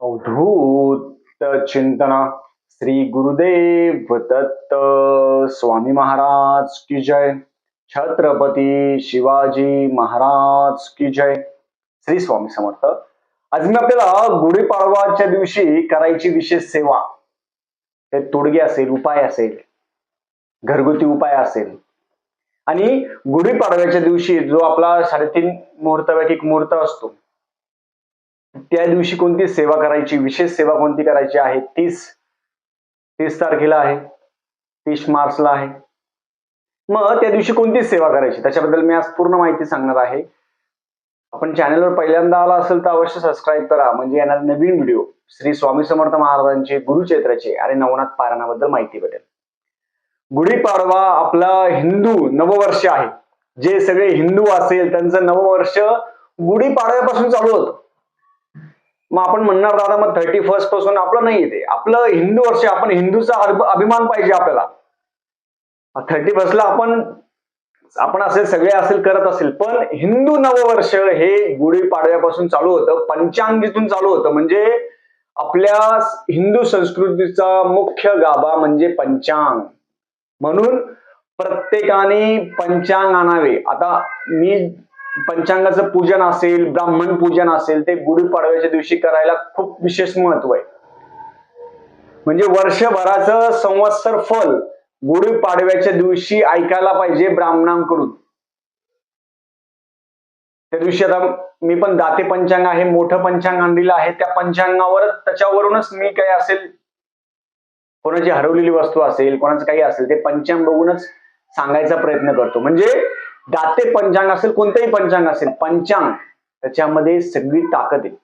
अवधूत चिंतन श्री गुरुदेव दत्त स्वामी महाराज की जय। छत्रपती शिवाजी महाराज की जय। श्री स्वामी समर्थ। आज मी आपल्याला गुढीपाडवाच्या दिवशी करायची विशेष सेवा ते तोडगे असेल उपाय असेल घरगुती उपाय असेल. आणि गुढीपाडव्याच्या दिवशी जो आपला साडेतीन मुहूर्तापैकी एक मुहूर्त असतो त्या दिवशी कोणती सेवा करायची विशेष सेवा कोणती करायची आहे तीस तीस तारखेला आहे तीस मार्चला आहे. मग त्या दिवशी कोणती सेवा करायची? त्याच्याबद्दल मी आज पूर्ण माहिती सांगणार आहे. आपण चॅनलवर पहिल्यांदा आला असेल तर अवश्य सबस्क्राईब करा. म्हणजे येणार नवीन व्हिडिओ श्री स्वामी समर्थ महाराजांचे गुरुचैत्राचे आणि नवनाथ पारायणाबद्दल माहिती भेटेल. गुढीपाडवा आपला हिंदू नववर्ष आहे. जे सगळे हिंदू असेल त्यांचं नववर्ष गुढीपाडव्यापासून चालू होतं. मग आपण म्हणणार दादा मग थर्टी फर्स्टपासून आपलं नाही येते. आपलं हिंदू वर्ष आपण हिंदूचा अभिमान पाहिजे आपल्याला. थर्टी फर्स्टला आपण आपण असेल सगळे असेल करत असेल पण हिंदू नववर्ष हे गुढीपाडव्यापासून चालू होतं पंचांगीतून चालू होतं. म्हणजे आपल्या हिंदू संस्कृतीचा मुख्य गाभा म्हणजे पंचांग. म्हणून प्रत्येकाने पंचांग आणावे. आता मी पंचांगाचं पूजन असेल ब्राह्मण पूजन असेल ते गुढीपाडव्याच्या दिवशी करायला खूप विशेष महत्त्व आहे. म्हणजे वर्षभराचं संवत्सर फल गुढीपाडव्याच्या दिवशी ऐकायला पाहिजे ब्राह्मणांकडून. त्या दिवशी आता मी पण दाते पंचांग आहे मोठं पंचांग आणलेलं आहे. त्या पंचांगावर त्याच्यावरूनच मी काय असेल कोणाची हरवलेली वस्तू असेल कोणाचं काही असेल ते पंचांग बघूनच सांगायचा प्रयत्न करतो. म्हणजे दाते पंचांग असेल कोणतंही पंचांग असेल पंचांग त्याच्यामध्ये सगळी ताकद आहे.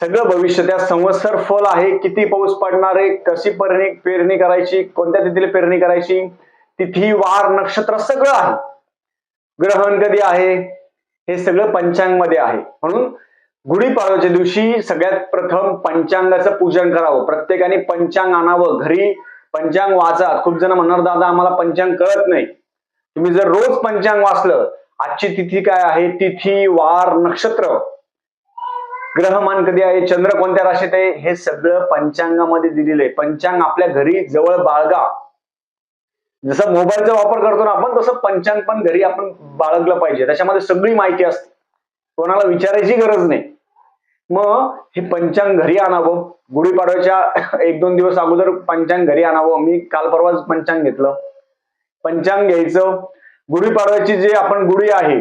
सगळं भविष्य त्या संवत्सर फल आहे किती पाऊस पडणार आहे कशी पेरणी पेरणी करायची कोणत्या तिथीला पेरणी करायची तिथी वार नक्षत्र सगळं आहे. ग्रहण कधी आहे हे सगळं पंचांगमध्ये आहे. म्हणून गुढीपाडव्याच्या दिवशी सगळ्यात प्रथम पंचांगाचं पूजन करावं. प्रत्येकाने पंचांग आणावं. घरी पंचांग वाचा. खूप जण म्हणणार दादा आम्हाला पंचांग कळत नाही. तुम्ही जर रोज पंचांग वाचलं आजची तिथी काय आहे? तिथी वार नक्षत्र. ग्रहमान कधी आहे? चंद्र कोणत्या राशीत आहे? हे सगळं पंचांगामध्ये दिलेलं आहे. पंचांग आपल्या घरी जवळ बाळगा. जसं मोबाईलचा वापर करतो ना आपण तसं पंचांग पण घरी आपण बाळगलं पाहिजे. त्याच्यामध्ये सगळी माहिती असते. कोणाला विचारायची गरज नाही. मग हे पंचांग घरी आणावं. गुढीपाडव्याच्या एक दोन दिवस अगोदर पंचांग घरी आणावं. मी काल परवाच पंचांग घेतलं. पंचांग घ्यायचं. गुढीपाडव्याची जे आपण गुढी आहे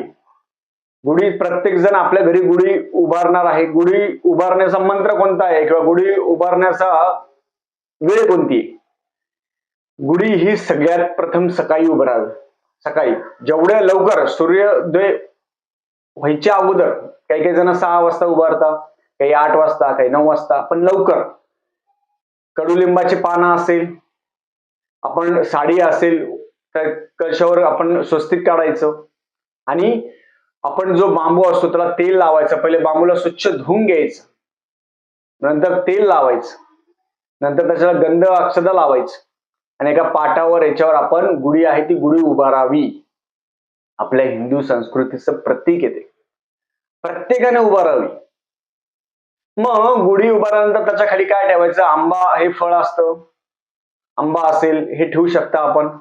गुढी प्रत्येक जण आपल्या घरी गुढी उभारणार आहे. गुढी उभारण्याचा मंत्र कोणता आहे किंवा गुढी उभारण्याचा वेळ कोणती आहे? गुढी ही सगळ्यात प्रथम सकाळी उभारावी. सकाळी जेवढ्या लवकर सूर्योदय व्हायच्या अगोदर काही काही जण सहा वाजता उभारतात काही आठ वाजता काही नऊ वाजता पण लवकर. कडुलिंबाची पानं असेल आपण साडी असेल कशावर आपण स्वस्तिक काढायचं? आणि आपण जो बांबू असतो त्याला तेल लावायचं. पहिले बांबूला स्वच्छ धुवून घ्यायचं. नंतर तेल लावायचं. नंतर त्याच्याला गंध अक्षदा लावायचं. आणि एका पाटावर याच्यावर आपण गुढी आहे ती गुढी उभारावी. आपल्या हिंदू संस्कृतीचं प्रतीक येते प्रत्येकाने उभारावी. मग गुढी उभारल्यानंतर त्याच्याखाली काय ठेवायचं? आंबा हे फळ असतं. आंबा असेल हे ठेवू शकता आपण.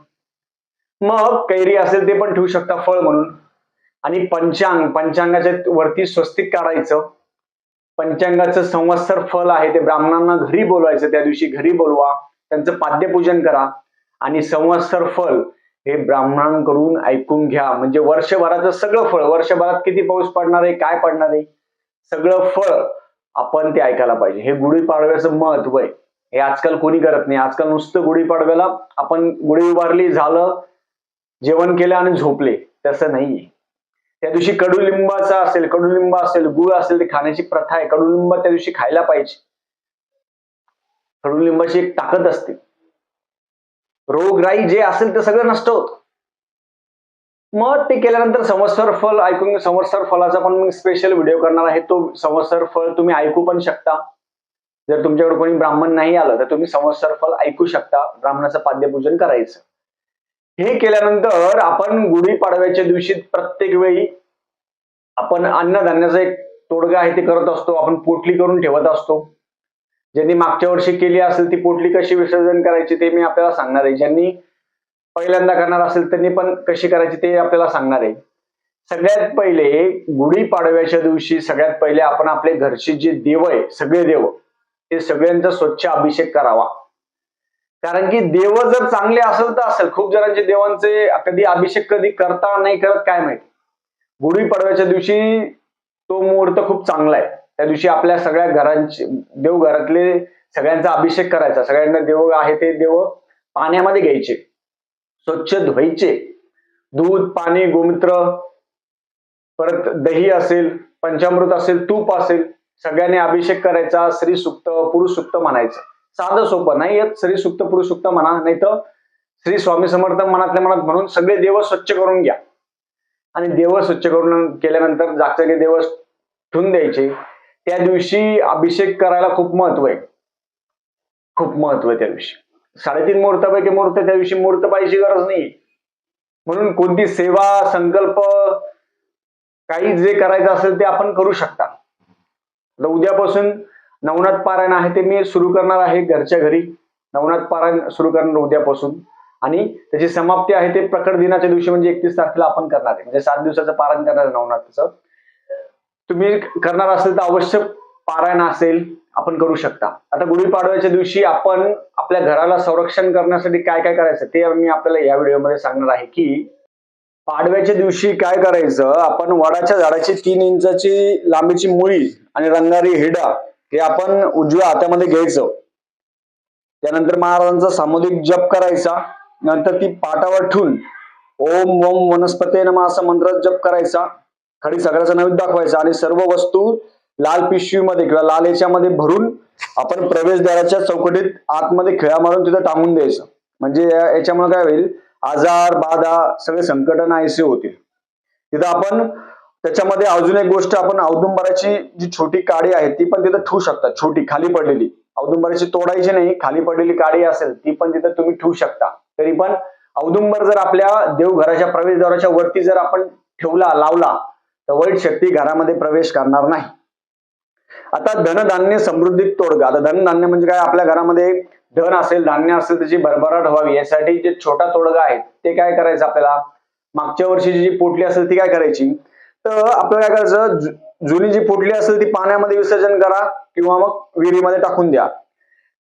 मग कैरी असेल ते पण ठेवू शकता फळ म्हणून. आणि पंचांग पंचांगाच्या वरती स्वस्तिक काढायचं. पंचांगाचं संवत्सर फल आहे ते ब्राह्मणांना घरी बोलवायचं त्या दिवशी घरी बोलवा. त्यांचं पाद्यपूजन करा. आणि संवत्सर फल हे ब्राह्मणांकडून ऐकून घ्या. म्हणजे वर्षभराचं सगळं फळ. वर्षभरात किती पाऊस पडणार आहे काय पडणार आहे? सगळं फळ आपण ते ऐकायला पाहिजे. हे गुढीपाडव्याचं महत्त्व आहे. हे आजकाल कोणी करत नाही. आजकाल नुसतं गुढीपाडव्याला आपण गुढी उभारली झालं जेवण केलं आणि झोपले. तसं नाहीये. त्या दिवशी कडुलिंबाचा असेल कडुलिंब असेल गुळ असेल ते खाण्याची प्रथा आहे. कडुलिंब त्या दिवशी खायला पाहिजे. कडुलिंबाची एक ताकद असते. रोगराई जे असेल ते सगळं नष्ट होत. मग ते केल्यानंतर संवत्सर फल ऐकून संवत्सर फलाचा पण मी स्पेशल व्हिडिओ करणार आहे. तो संवत्सर फल तुम्ही ऐकू पण शकता. जर तुमच्याकडे कोणी ब्राह्मण नाही आलं तर तुम्ही संवत्सर फल ऐकू शकता. ब्राह्मणाचं पाद्यपूजन करायचं. हे केल्यानंतर आपण गुढी पाडव्याच्या दिवशी प्रत्येक वेळी आपण अन्नधान्याचा एक तोडगा आहे ते करत असतो. आपण पोटली करून ठेवत असतो. ज्यांनी मागच्या वर्षी केली असेल ती पोटली कशी विसर्जन करायची ते मी आपल्याला सांगणार आहे. ज्यांनी पहिल्यांदा करणार असेल त्यांनी पण कशी करायची ते आपल्याला सांगणार आहे. सगळ्यात पहिले गुढीपाडव्याच्या दिवशी सगळ्यात पहिले आपण आपले घरचे जे देव आहे सगळे देव ते सगळ्यांचा स्वच्छ अभिषेक करावा. कारण की देव जर चांगले असेल तर असेल. खूप जणांचे देवांचे कधी अभिषेक कधी करता नाही करत काय माहिती. गुढीपाडव्याच्या दिवशी तो मुहूर्त खूप चांगला आहे. त्या दिवशी आपल्या सगळ्या घरांचे देव घरातले सगळ्यांचा अभिषेक करायचा. सगळ्यांना देव आहे ते देव पाण्यामध्ये घ्यायचे. स्वच्छ धुवायचे. दूध पाणी गोमूत्र परत दही असेल पंचामृत असेल तूप असेल सगळ्यांनी अभिषेक करायचा. श्री सुक्त पुरुष सुक्त म्हणायचं. साधं सोपं नाही येत श्री सुक्त पुरुष सुक्त म्हणा नाही तर श्री स्वामी समर्थ मनातल्या मनात म्हणून सगळे देव स्वच्छ करून घ्या. आणि देव स्वच्छ करून केल्यानंतर जागचे देव ठेवून द्यायचे त्या दिवशी अभिषेक करायला खूप महत्त्व आहे. खूप महत्त्व आहे त्या दिवशी. साडेतीन मुहूर्तापैकी मुहूर्त त्या दिवशी मुहूर्त पाहिजे गरज नाही म्हणून कोणती सेवा संकल्प काही जे करायचं असेल ते आपण करू शकता. उद्यापासून नवनाथ पारायण आहे ते मी सुरू करणार आहे घरच्या घरी. नवनाथ पारायण सुरू करणार उद्यापासून. आणि त्याची समाप्ती आहे ते प्रकट दिनाच्या दिवशी म्हणजे एकतीस तारखेला आपण करणार आहे. म्हणजे सात दिवसाचं पारायण करणार आहे नवनाथचं. तुम्ही करणार असेल तर अवश्य पारायण असेल आपण करू शकता. आता गुढीपाडव्याच्या दिवशी आपण आपल्या घराला संरक्षण करण्यासाठी काय काय करायचं ते मी आपल्याला या व्हिडिओमध्ये सांगणार आहे की पाडव्याच्या दिवशी काय करायचं आपण वडाच्या झाडाची तीन इंचाची लांबीची मुळी आणि रंगारी हिडा हे आपण उजव्या हातामध्ये घ्यायचं. त्यानंतर महाराजांचा सामुदायिक जप करायचा. नंतर ती पाटावर ठेवून ओम ओम वनस्पते नमा असा मंत्र जप करायचा. खडी सगळ्याचा नवीन दाखवायचा आणि सर्व वस्तू लाल पिशवीमध्ये किंवा लाल याच्यामध्ये भरून आपण प्रवेशद्वाराच्या चौकटीत आतमध्ये खिळा मारून तिथं टांगून द्यायचं. म्हणजे याच्यामुळे काय होईल? आजार बाधा सगळे संकट नाहीसे होतील. तिथं आपण त्याच्यामध्ये अजून एक गोष्ट आपण औदुंबराची जी छोटी काडी आहे ती पण तिथं ठेवू शकता. छोटी खाली पडलेली. औदुंबराची तोडायची नाही खाली पडलेली काडी असेल ती पण तिथं तुम्ही ठेवू शकता. तरी पण औदुंबर जर आपल्या देवघराच्या प्रवेशद्वाराच्या वरती जर आपण ठेवला लावला तर वाईट शक्ती घरामध्ये प्रवेश करणार नाही. आता धनधान्य समृद्धीत तोडगा. आता धनधान्य म्हणजे काय? आपल्या घरामध्ये धन असेल धान्य असेल त्याची भरभराट व्हावी. यासाठी जे छोटा तोडगा आहे ते काय करायचं आपल्याला? मागच्या वर्षीची जी पोटली असेल ती काय करायची? तर आपल्याला काय करायचं? जुनी जी पोटली असेल ती पाण्यामध्ये विसर्जन करा किंवा मग विहिरीमध्ये टाकून द्या.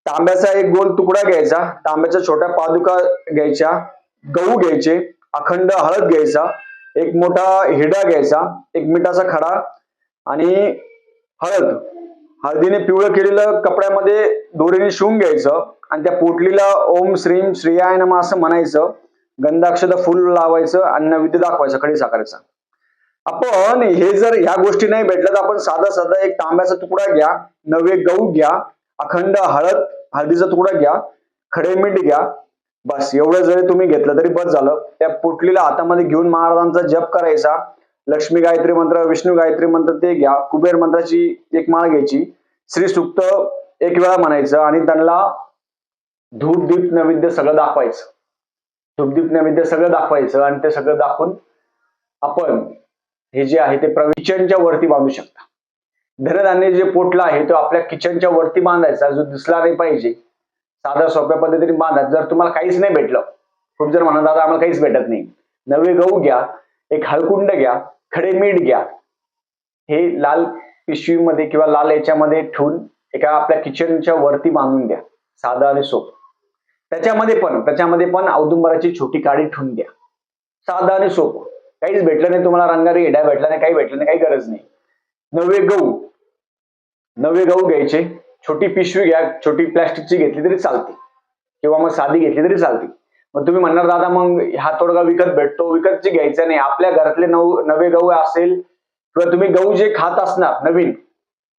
तांब्याचा एक गोल तुकडा घ्यायचा. तांब्याच्या छोट्या पादुका घ्यायच्या. गहू घ्यायचे. अखंड हळद घ्यायचा. एक मोठा हिडा घ्यायचा. एक मिठाचा खडा आणि हळद. हळदीने पिवळं केलेलं कपड्यामध्ये दोरीने शिवून घ्यायचं आणि त्या पोटलीला ओम श्रीम श्रीयाय नम असं म्हणायचं. गंधाक्षत फुल लावायचं. आणि नैवेद्य दाखवायचं. खडी साखरेचा आपण हे जर ह्या गोष्टी नाही भेटल्या तर आपण साधा साधा एक तांब्याचा तुकडा घ्या नवे गहू घ्या अखंड हळद हळदीचा तुकडा घ्या खडे मीठ घ्या. बस एवढं जरी तुम्ही घेतलं तरी बस झालं. त्या पोटलीला हातामध्ये घेऊन महाराजांचा जप करायचा. लक्ष्मी गायत्री मंत्र विष्णू गायत्री मंत्र ते घ्या. कुबेर मंत्राची एक माळ घ्यायची. श्री सुक्त एक वेळा म्हणायचं आणि त्यांना धूप दीप नैवेद्य सगळं दाखवायचं. धूपदीप नैवेद्य सगळं दाखवायचं आणि ते सगळं दाखवून आपण हे जे आहे ते किचनच्या वरती बांधू शकता. धनधान्य जे पोटला आहे तो आपल्या किचनच्या वरती बांधायचा जो दिसला नाही पाहिजे. साध्या सोप्या पद्धतीने बांधा. जर तुम्हाला काहीच नाही भेटलं खूप जर म्हणा दादा आम्हाला काहीच भेटत नाही. नवे गहू घ्या एक हळकुंड घ्या खडे मीठ घ्या. हे लाल पिशवीमध्ये किंवा लाल याच्यामध्ये ठेवून एका आपल्या किचनच्या वरती बांधून द्या. साधा आणि सोप. त्याच्यामध्ये पण त्याच्यामध्ये पण औदुंबराची छोटी काडी ठेवून द्या. साधा आणि सोप. काहीच भेटलं नाही तुम्हाला रंगारी हेड्या भेटला नाही काही भेटलं नाही काही गरज नाही. नवे गहू. नवे गहू घ्यायचे. छोटी पिशवी घ्या छोटी प्लॅस्टिकची घेतली तरी चालते. किंवा मग साधी घेतली तरी चालते. मग तुम्ही म्हणणार दादा मग हा तोडगा विकत भेटतो विकतची घ्यायचा नाही. आपल्या घरातले नऊ नवे गहू असेल किंवा तुम्ही गहू जे खात असणार नवीन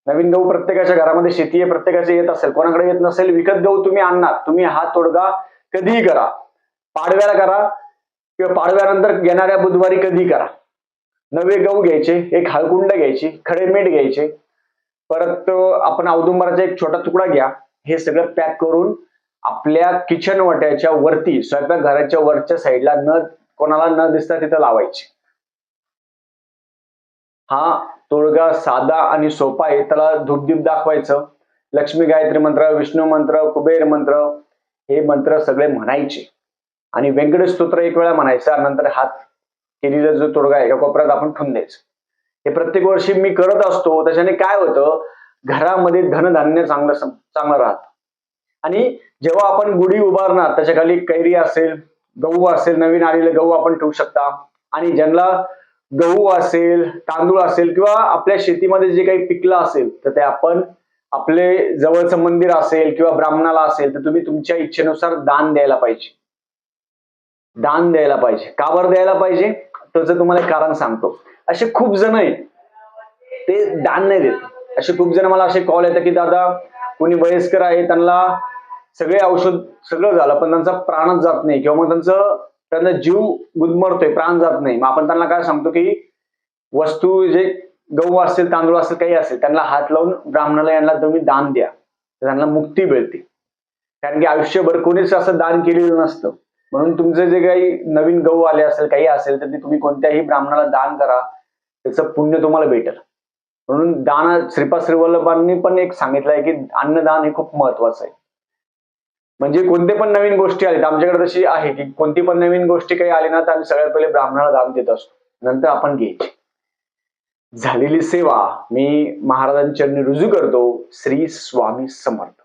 नवीन गहू प्रत्येकाच्या घरामध्ये शेती आहे प्रत्येकाचे येत असेल. कोणाकडे येत नसेल विकत गहू तुम्ही आणणार. तुम्ही हा तोडगा कधीही करा. पाडव्याला करा. किंवा पाडव्यानंतर येणाऱ्या बुधवारी कधी करा. नवे गहू घ्यायचे एक हळकुंड घ्यायची खडे मीठ घ्यायचे. परत आपण औदुंबराचा एक छोटा तुकडा घ्या. हे सगळं पॅक करून आपल्या किचन वाट्याच्या वरती स्वयंपाक घराच्या वरच्या साईडला न कोणाला न दिसता तिथं लावायचे. हा तोडगा साधा आणि सोपा आहे. त्याला धूपदीप दाखवायचं. लक्ष्मी गायत्री मंत्र विष्णू मंत्र कुबेर मंत्र हे मंत्र सगळे म्हणायचे. आणि व्यंकटेश स्तोत्र एक वेळा म्हणायचा नंतर हात केलेला जो तोडगा आहे एका कोपऱ्यात आपण ठेवून द्यायचं. हे प्रत्येक वर्षी मी करत असतो त्याच्याने काय होतं घरामध्ये धनधान्य चांगलं चांगलं राहतं. आणि जेव्हा आपण गुढी उभारणार त्याच्याखाली कैरी असेल गहू असेल नवीन आलेले गहू आपण ठेवू शकता. आणि ज्यांना गहू असेल तांदूळ असेल किंवा आपल्या शेतीमध्ये जे काही पिकलं असेल तर ते आपण आपले जवळचं मंदिर असेल किंवा ब्राह्मणाला असेल तर तुम्ही तुमच्या इच्छेनुसार दान द्यायला पाहिजे. दान द्यायला पाहिजे. का बरं द्यायला पाहिजे? त्याचं तुम्हाला एक कारण सांगतो. असे खूप जण आहेत ते दान नाही देत. असे खूप जण मला असे कॉल येतात की दादा कोणी वयस्कर आहे त्यांना सगळे औषध सगळं झालं पण त्यांचा प्राणच जात नाही किंवा मग त्यांचं त्यांचा जीव गुदमरतोय प्राण जात नाही. मग आपण त्यांना काय सांगतो की वस्तू जे गहू असेल तांदूळ असेल काही असेल त्यांना हात लावून ब्राह्मणाला यांना तुम्ही दान द्या. त्यांना मुक्ती मिळते. कारण की आयुष्यभर कोणीच असं दान केलेलं नसतं. म्हणून तुमचे जे काही नवीन गहू आले असेल काही असेल तर ते तुम्ही कोणत्याही ब्राह्मणाला दान करा. त्याचं पुण्य तुम्हाला भेटेल. म्हणून दान श्रीपाद श्रीवल्लभांनी पण एक सांगितलंय की अन्नदान हे खूप महत्वाचं आहे. म्हणजे कोणते पण नवीन गोष्टी आल्या आमच्याकडे तशी आहे की कोणती पण नवीन गोष्टी काही आली ना तर आम्ही सगळ्यात पहिले ब्राह्मणाला दान देत असतो. नंतर आपण घ्यायची. झालेली सेवा मी महाराजांच्या रुजू करतो. श्री स्वामी समर्थ.